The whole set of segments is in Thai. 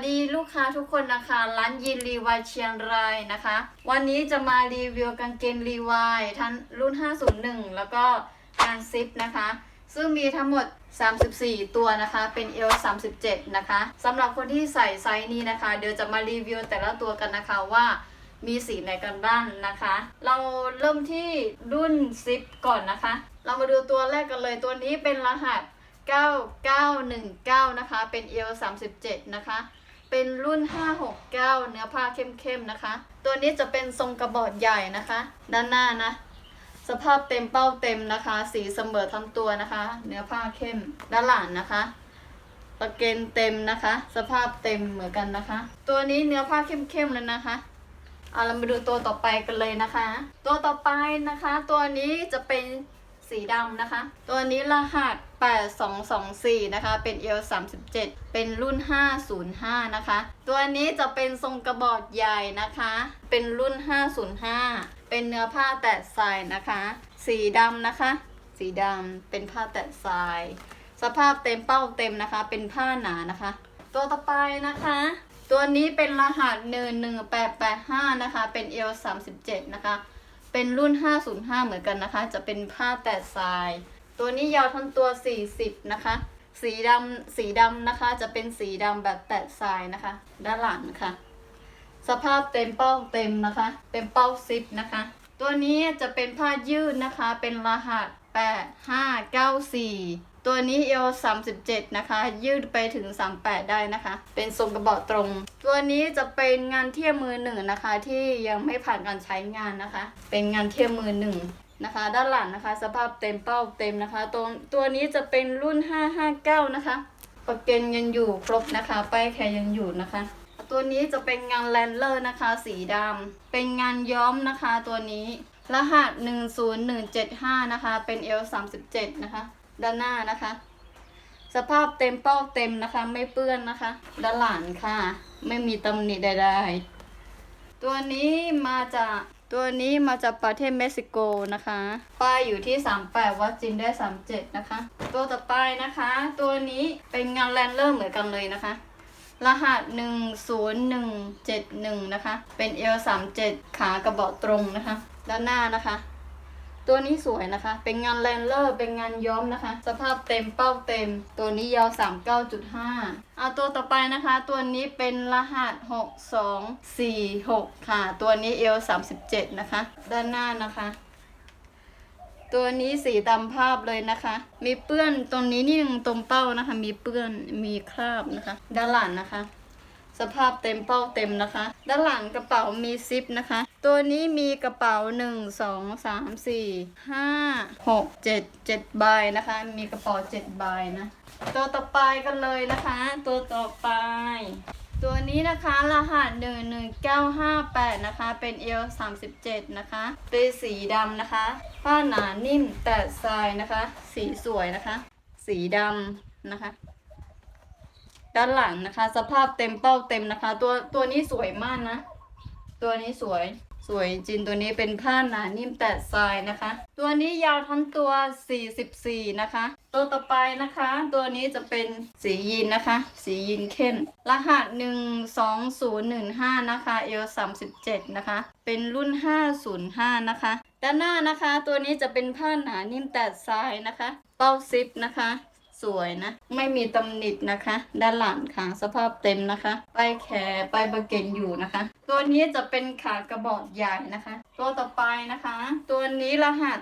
สดีลูกค้าทุกคนนะคะ ร้านยินรีวายเชียงรายนะคะ วันนี้จะมารีวิวกางเกงรีวายทั้งรุ่น 501 แล้วก็งานซิปนะคะ ซึ่งมีทั้งหมด 34 ตัวนะคะ เป็นเอล37 นะคะสำหรับคนที่ใส่ไซส์นี้นะคะ เดี๋ยวจะมารีวิวแต่ละตัวกันนะคะว่ามีสีไหนกันบ้างนะคะ เราเริ่มที่รุ่นซิปก่อนนะคะ เรามาดูตัวแรกกันเลยตัวนี้เป็นรหัส9919 นะคะ เป็นเอล37 นะคะ เป็นรุ่น 569 เนื้อผ้าเข้มๆนะคะ ตัวนี้จะเป็นทรงกระบอกใหญ่นะคะ ด้านหน้านะ สภาพเต็มเป้าเต็มนะคะ สีเสมอทั้งตัวนะคะ เนื้อผ้าเข้มด้านหลังนะคะตะเกนเต็มนะคะ สภาพเต็มเหมือนกันนะคะ ตัวนี้เนื้อผ้าเข้มๆเลยนะคะเอาเรามาดูตัวต่อไปกันเลยนะคะ ตัวต่อไปนะคะ ตัวนี้จะเป็น สีดำนะคะ ตัวนี้รหัส 8224 นะคะ เป็นเอล37 เป็นรุ่น 505 นะคะ ตัวนี้จะเป็นทรงกระบอกใหญ่นะคะ เป็นรุ่น 505 เป็นเนื้อผ้าแตะทรายนะคะ สีดำนะคะ สีดำเป็นผ้าแตะทราย สภาพเต็มเป้าเต็มนะคะ เป็นผ้าหนานะคะ ตัวต่อไปนะคะตัวนี้เป็นรหัส11885นะคะ เป็นเอล37 นะคะ เป็นรุ่น 505 เหมือนกันนะคะ จะเป็นผ้าแตะทราย ตัวนี้ยาวทั้งตัว 40 นะคะ สีดำสีดำนะคะ จะเป็นสีดำแบบแตะทรายนะคะ ด้านหลังค่ะ สภาพเต็มเป้าเต็มนะคะ เต็มเป้าซิปนะคะ ตัวนี้จะเป็นผ้ายืดนะคะ เป็นรหัส 8594 ตัวนี้เอล37 นะคะ ยืดไปถึง 38 ได้นะคะ เป็นทรงกระบอกตรง ตัวนี้จะเป็นงานเทียบมือหนึ่งนะคะ ที่ยังไม่ผ่านการใช้งานนะคะ เป็นงานเทียบมือหนึ่งนะคะ ด้านหลังนะคะ สภาพเต็มเป้าเต็มนะคะตัวตัวนี้จะเป็นรุ่น 559 นะคะ ประเกนยังอยู่ครบนะคะ ป้ายแคยังอยู่นะคะ ตัวนี้จะเป็นงานแลนเลอร์นะคะ สีดำเป็นงานย้อมนะคะตัวนี้ รหัส 10175 นะคะ เป็น L 37 นะคะ ด้านหน้านะคะ สภาพเต็มเป้าเต็มนะคะ ไม่เปื้อนนะคะ ด้านหลังค่ะ ไม่มีตำหนิใดๆ ตัวนี้มาจากตัวนี้มาจากประเทศเม็กซิโกนะคะ ป้ายอยู่ที่ 38 วัดจินได้ 37 นะคะ ตัวต่อไปนะคะ ตัวนี้เป็นงานแลนเลอร์เหมือนกันเลยนะคะ รหัส 10171 นะคะ เป็น L37 ขากระบอกตรงนะคะ ด้านหน้านะคะ ตัวนี้สวยนะคะ เป็นงานแลนเลอร์ เป็นงานย้อมนะคะ สภาพเต็มเป้าเต็ม ตัวนี้ยาว 39.5เอาตัวต่อไปนะคะ ตัวนี้เป็นรหัส 6246 ค่ะ ตัวนี้ L37 นะคะ ด้านหน้านะคะ ตัวนี้สีตามภาพเลยนะคะ มีเปื้อนตรงนี้นี่นึงตรงเป้านะคะ มีเปื้อนมีคราบนะคะ ด้านหลังนะคะ สภาพเต็มเป้าเต็มนะคะ ด้านหลังกระเป๋ามีซิปนะคะ ตัวนี้มีกระเป๋าหนึ่งสองสามสี่ห้าหกเจ็ดเจ็ดใบนะคะ มีกระเป๋าเจ็ดใบนะ ตัวต่อไปกันเลยนะคะ ตัวต่อไป ตัวนี้นะคะรหัส 11958 นะคะ เป็นเอล37 นะคะ เป็นสีดำนะคะ ผ้าหนานิ่มแต่ทรายนะคะ สีสวยนะคะ สีดำนะคะ ด้านหลังนะคะ สภาพเต็มเป้าเต็มนะคะ ตัวตัวนี้สวยมากนะ ตัวนี้สวย สวยจริงตัวนี้เป็นผ้าหนานิ่มแต่ทรายนะคะ ตัวนี้ยาวทั้งตัว 44 นะคะ ตัวต่อไปนะคะ ตัวนี้จะเป็นสียีนนะคะ สียีนเข้ม รหัส 12015 นะคะเอล37 นะคะ เป็นรุ่น 505 นะคะ ด้านหน้านะคะ ตัวนี้จะเป็นผ้าหนานิ่มแต่ทรายนะคะ เป้าซิปนะคะ สวยนะ ไม่มีตำหนินะคะ ด้านหลังค่ะ สภาพเต็มนะคะป้ายแขนป้ายบะเกนอยู่นะคะ ตัวนี้จะเป็นขากระบอกใหญ่นะคะ ตัวต่อไปนะคะ ตัวนี้รหัส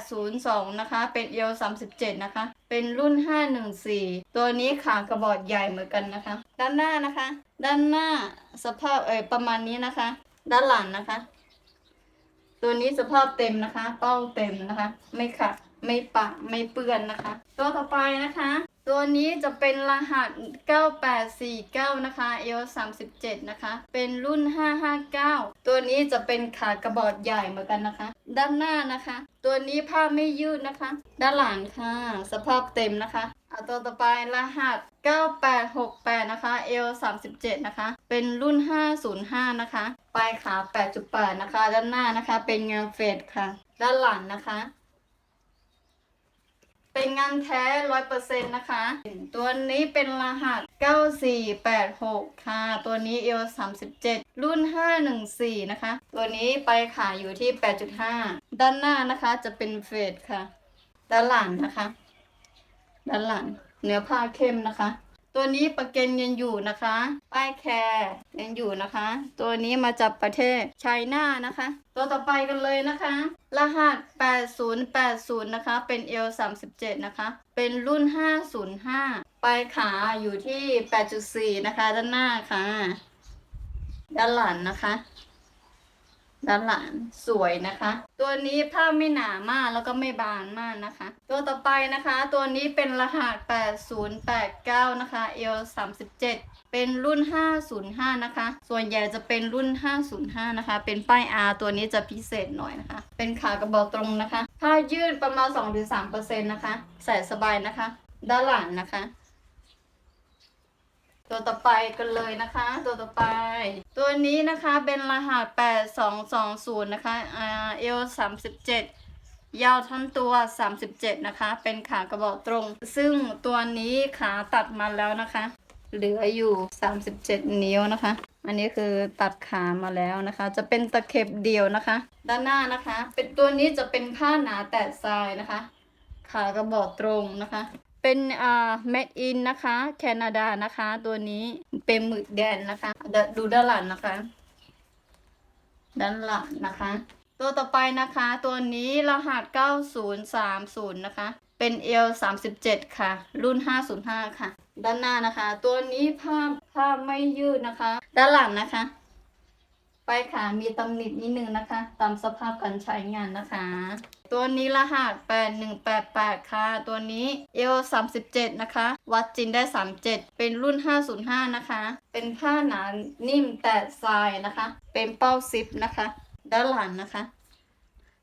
9802 นะคะ เป็นเอล37 นะคะ เป็นรุ่น 514 ตัวนี้ขากระบอกใหญ่เหมือนกันนะคะ ด้านหน้านะคะ ด้านหน้าสภาพเอ่ยประมาณนี้นะคะ ด้านหลังนะคะ ตัวนี้สภาพเต็มนะคะ เป้าเต็มนะคะ ไม่ขัด ไม่ปะไม่เปื้อนนะคะ ตัวต่อไปนะคะ ตัวนี้จะเป็นรหัส 9849 นะคะ L 37นะคะ เป็นรุ่น 559 ตัวนี้จะเป็นขากระบอกใหญ่เหมือนกันนะคะ ด้านหน้านะคะ ตัวนี้ผ้าไม่ยืดนะคะ ด้านหลังค่ะ สภาพเต็มนะคะเอาตัวต่อไปรหัส 9868 นะคะ L 37นะคะ เป็นรุ่น 505 นะคะ ปลายขา 8.8 นะคะ ด้านหน้านะคะ เป็นงานเฟดค่ะ ด้านหลังนะคะ เป็นงานแท้ร้อยเปอร์เซ็นต์นะคะ ตัวนี้เป็นรหัส 9486 ค่ะ ตัวนี้เอล37 รุ่น 514 นะคะ ตัวนี้ไปขายอยู่ที่ 8.5 ด้านหน้านะคะจะเป็นเฟดค่ะ ด้านหลังนะคะ ด้านหลังเนื้อผ้าเข้มนะคะ ตัวนี้ประเกันยังอยู่นะคะ ป้ายแคร์ยังอยู่นะคะ ตัวนี้มาจากประเทศไชน่านะคะ ตัวต่อไปกันเลยนะคะ รหัส 8080 นะคะ เป็น L 37 นะคะ เป็นรุ่น 505 ปลายขาอยู่ที่ 8.4 นะคะ ด้านหน้าค่ะ ด้านหลังนะคะ ด้านหลังสวยนะคะ ตัวนี้ผ้าไม่หนามากแล้วก็ไม่บางมากนะคะ ตัวต่อไปนะคะ ตัวนี้เป็นรหัส 8089 นะคะ L 37เป็นรุ่น 505 นะคะ ส่วนใหญ่จะเป็นรุ่น 505 นะคะ เป็นป้าย R ตัวนี้จะพิเศษหน่อยนะคะ เป็นขากระบอกตรงนะคะ ผ้ายืดประมาณ 2-3%นะคะ ใส่สบายนะคะ ด้านหลังนะคะ ตัวต่อไปกันเลยนะคะ ตัวต่อไป ตัวนี้นะคะเป็นรหัส 8220 นะคะอ่าเอล37 ยาวทั้งตัว 37 นะคะ เป็นขากระบอกตรง ซึ่งตัวนี้ขาตัดมาแล้วนะคะ เหลืออยู่ 37 นิ้วนะคะ อันนี้คือตัดขามาแล้วนะคะ จะเป็นตะเข็บเดียวนะคะ ด้านหน้านะคะ เป็นตัวนี้จะเป็นผ้าหนาแตะทรายนะคะ ขากระบอกตรงนะคะ เป็นอ่า made in นะคะ แคนาดานะคะ ตัวนี้เป็นหมึกแดนนะคะ ดูด้านหลังนะคะ ด้านหลังนะคะ ตัวต่อไปนะคะ ตัวนี้รหัส 9030 นะคะ เป็น L 37 ค่ะ รุ่น 505 ค่ะ ด้านหน้านะคะ ตัวนี้ผ้าผ้าไม่ยืดนะคะ ด้านหลังนะคะ ไปค่ะ มีตำหนินิดนึงนะคะ ตามสภาพการใช้งานนะคะ ตัวนี้รหัส8188 ค่ะ ตัวนี้เอล37 นะคะ วัดจินได้ 37 เป็นรุ่น 505 นะคะ เป็นผ้าหนานิ่มแต่ทรายนะคะ เป็นเป้าซิปนะคะ ด้านหลังนะคะ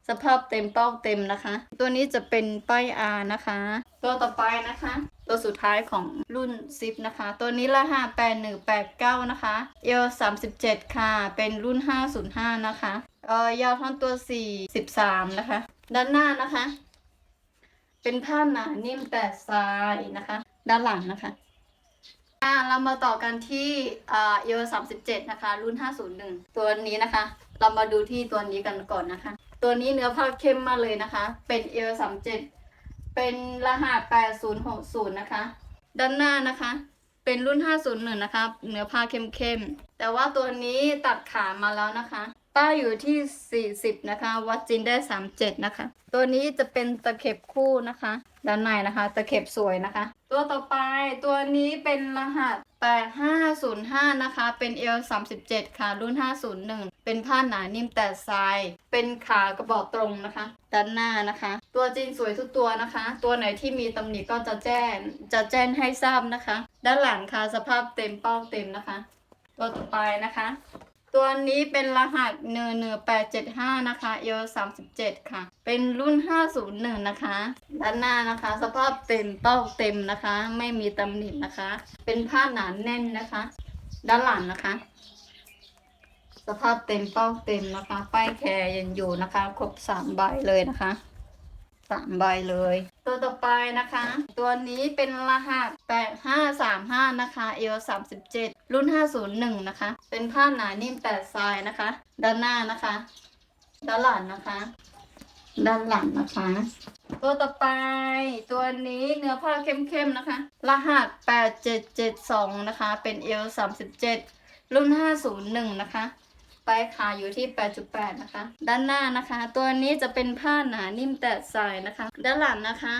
สภาพเต็มเป้าเต็มนะคะ ตัวนี้จะเป็นป้าย R นะคะ ตัวต่อไปนะคะ ตัวสุดท้ายของรุ่นซิปนะคะ ตัวนี้รหัส8189 นะคะเอล37 ค่ะ เป็นรุ่น 505 นะคะเอ่อยาวทั้งตัว 43 นะคะ ด้านหน้านะคะ เป็นผ้าหนานิ่มแต่ทรายนะคะ ด้านหลังนะคะอ่าเรามาต่อกันที่อ่าเอล37นะคะ รุ่น501ตัวนี้นะคะ เรามาดูที่ตัวนี้กันก่อนนะคะ ตัวนี้เนื้อผ้าเข้มมากเลยนะคะ เป็นเอล37เจ็ดเป็นรหัส8060นย์หกศูนย์นะคะ ด้านหน้านะคะ เป็นรุ่น501นะคะ เนื้อผ้าเข้มๆแต่ว่าตัวนี้ตัดขามาแล้วนะคะ ป้าอยู่ที่ 40 นะคะ วัดจินได้ 37 นะคะ ตัวนี้จะเป็นตะเข็บคู่นะคะ ด้านในนะคะ ตะเข็บสวยนะคะ ตัวต่อไปตัวนี้เป็นรหัส 8505 นะคะ เป็น L 37 ค่ะ รุ่น 501 เป็นผ้าหนานิ่มแต่ทราย เป็นขากระบอกตรงนะคะ ด้านหน้านะคะ ตัวจริงสวยทุกตัวนะคะ ตัวไหนที่มีตำหนิก็จะแจ้ง จะแจ้งให้ทราบนะคะ ด้านหลังค่ะ สภาพเต็มเป้าเต็มนะคะ ตัวต่อไปนะคะ ตัวนี้เป็นรหัสเนเนแปดเจ็ดห้านะคะเอลสามสิบเจ็ดค่ะ เป็นรุ่นห้าศูนย์หนึ่งนะคะ ด้านหน้านะคะ สภาพเต็มเป้าเต็มนะคะ ไม่มีตำหนินะคะ เป็นผ้าหนาแน่นนะคะ ด้านหลังนะคะ สภาพเต็มเป้าเต็มนะคะ ป้ายแคร์ยังอยู่นะคะ ครบสามใบเลยนะคะ สามใบเลย ตัวต่อไปนะคะ ตัวนี้เป็นรหัส8535นะคะ L 37รุ่น501นะคะ เป็นผ้าหนานิ่มแต่ทรายนะคะ ด้านหน้านะคะ ด้านหลังนะคะ ด้านหลังนะคะ ตัวต่อไป ตัวนี้เนื้อผ้าเข้มๆนะคะ รหัส8772นะคะ เป็น L 37รุ่น501นะคะ ปลายขาอยู่ที่ 8.8 นะคะ ด้านหน้านะคะ ตัวนี้จะเป็นผ้าหนานิ่มแต่ใสนะคะ ด้านหลังนะคะ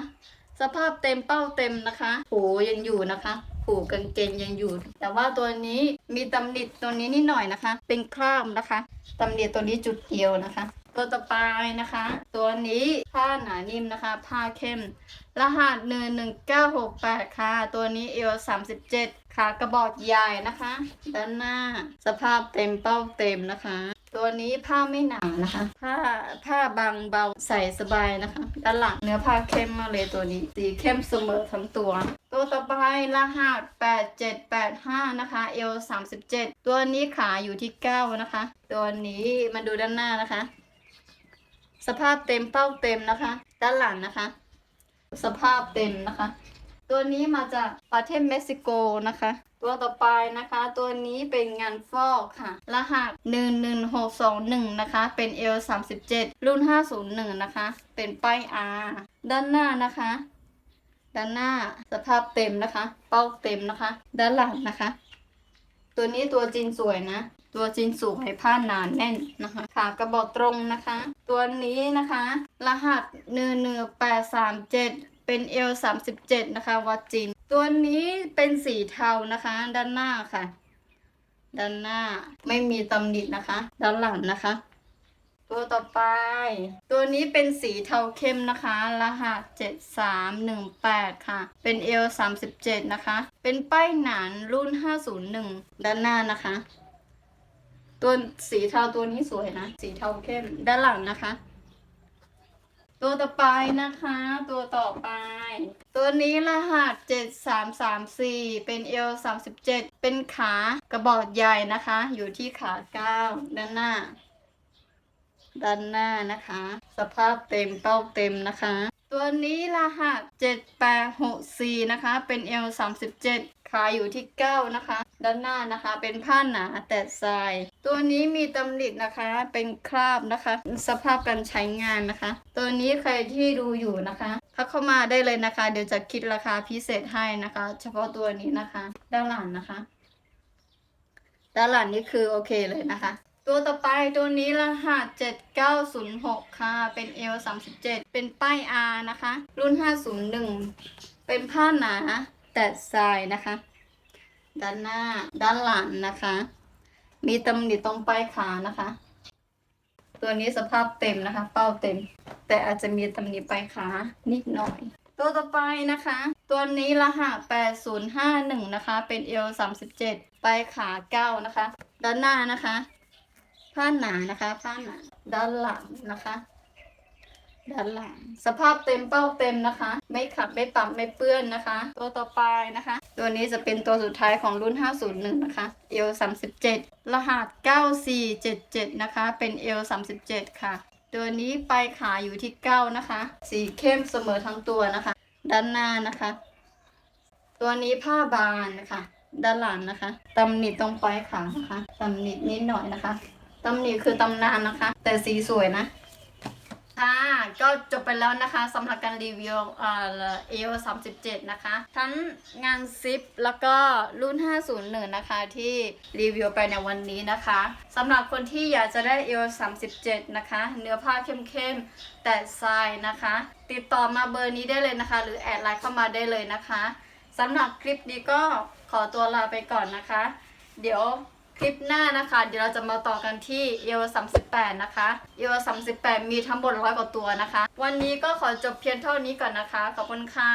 สภาพเต็มเป้าเต็มนะคะหูยังอยู่นะคะหูกางเกงยังอยู่ แต่ว่าตัวนี้มีตำหนิตัวนี้นิดหน่อยนะคะ เป็นคราบนะคะตำหนิตัวนี้จุดเดียวนะคะ ตัวต่อไปนะคะ ตัวนี้ผ้าหนานิ่มนะคะผ้าเข้ม รหัสหนึ่งหนึ่งเก้าหกแปดค่ะ ตัวนี้เอลสามสิบเจ็ดขากระบอกใหญ่นะคะ ด้านหน้า สภาพเต็มเป้าเต็มนะคะ ตัวนี้ผ้าไม่หนานะคะ ผ้าผ้าบางเบาใส่สบายนะคะด้านหลังเนื้อผ้าเข้มมากเลยตัวนี้ สีเข้มเสมอทั้งตัว ตัวต่อไปรหัสแปดเจ็ดแปดห้านะคะเอลสามสิบเจ็ดตัวนี้ขาอยู่ที่เก้านะคะ ตัวนี้มาดูด้านหน้านะคะ สภาพเต็มเป้าเต็มนะคะ ด้านหลังนะคะ สภาพเต็มนะคะ ตัวนี้มาจากประเทศเม็กซิโกนะคะ ตัวต่อไปนะคะ ตัวนี้เป็นงานฟอกค่ะ รหัส 11621 นะคะ เป็น L 37 รุ่น 501 นะคะ เป็นป้าย R ด้านหน้านะคะ ด้านหน้าสภาพเต็มนะคะ เป้าเต็มนะคะ ด้านหลังนะคะ ตัวนี้ตัวจีนสวยนะ ตัวจีนสวยผ้าหนานแน่นนะคะขากระบอกตรงนะคะ ตัวนี้นะคะ รหัสหนึ่งหนึ่งแปดสามเจ็ดเป็นเอลสามสิบเจ็ดนะคะวัดจีนตัวนี้เป็นสีเทานะคะ ด้านหน้าค่ะ ด้านหน้าไม่มีตำหนินะคะ ด้านหลังนะคะ ตัวต่อไป ตัวนี้เป็นสีเทาเข้มนะคะ รหัส7318ค่ะ เป็น L 37นะคะ เป็นป้ายหนานรุ่น501ด้านหน้านะคะ ตัวสีเทาตัวนี้สวยนะ สีเทาเข้มด้านหลังนะคะ ตัวต่อไปนะคะ ตัวต่อไป ตัวนี้รหัส 7334 เป็น L 37 เป็นขากระบอกใหญ่นะคะ อยู่ที่ขา9ด้านหน้า ด้านหน้านะคะ สภาพเต็มเป้าเต็มนะคะ ตัวนี้รหัส 7864 นะคะ เป็น L 37ขายอยู่ที่9นะคะ ด้านหน้านะคะเป็นผ้าหนาแต่ทราย ตัวนี้มีตำหนินะคะ เป็นคราบนะคะ สภาพการใช้งานนะคะ ตัวนี้ใครที่ดูอยู่นะคะทักเข้ามาได้เลยนะคะ เดี๋ยวจะคิดราคาพิเศษให้นะคะ เฉพาะตัวนี้นะคะ ด้านหลังนะคะ ด้านหลังนี่คือโอเคเลยนะคะ ตัวต่อไปตัวนี้รหัส 7906 ค่ะ เป็น L 37 เป็นป้าย R นะคะ รุ่น 501 เป็นผ้าหนาแต่ทรายนะคะ ด้านหน้าด้านหลังนะคะ มีตำหนิตรงปลายขานะคะ ตัวนี้สภาพเต็มนะคะ เป้าเต็ม แต่อาจจะมีตำหนิปลายขานิดหน่อย ตัวต่อไปนะคะ ตัวนี้รหัส8051 นะคะ เป็นเอล37ปลายขา9นะคะ ด้านหน้านะคะ ผ้าหนานะคะ ผ้าหนา ด้านหลังนะคะ ด้านหลัง สภาพเต็มเป้าเต็มนะคะ ไม่ขัดไม่ปับไม่เปื้อนนะคะ ตัวต่อไปนะคะ ตัวนี้จะเป็นตัวสุดท้ายของรุ่น 501 นะคะ L 37 รหัส 9477 นะคะ เป็น L 37 ค่ะ ตัวนี้ปลายขาอยู่ที่ 9 นะคะ สีเข้มเสมอทั้งตัวนะคะ ด้านหน้านะคะ ตัวนี้ผ้าบานนะคะ ด้านหลังนะคะตำหนิตรงปลายขานะคะตำหนินิดหน่อยนะคะตำหนิคือตำนานนะคะ แต่สีสวยนะ ค่ะ ก็จบไปแล้วนะคะสำหรับการรีวิวเอ่อเอลสามสิบเจ็ดนะคะ ทั้งงานซิปแล้วก็รุ่น 501 นะคะ ที่รีวิวไปในวันนี้นะคะสำหรับคนที่อยากจะได้เอล37นะคะ เนื้อผ้าเข้มๆ แต่ทรายนะคะ ติดต่อมาเบอร์นี้ได้เลยนะคะ หรือแอดไลน์เข้ามาได้เลยนะคะสำหรับคลิปนี้ก็ขอตัวลาไปก่อนนะคะ เดี๋ยว คลิปหน้านะคะ เดี๋ยวเราจะมาต่อกันที่เอล38 นะคะเอล38 มีทั้งหมดร้อยกว่าตัวนะคะ วันนี้ก็ขอจบเพียงเท่านี้ก่อนนะคะ ขอบคุณค่ะ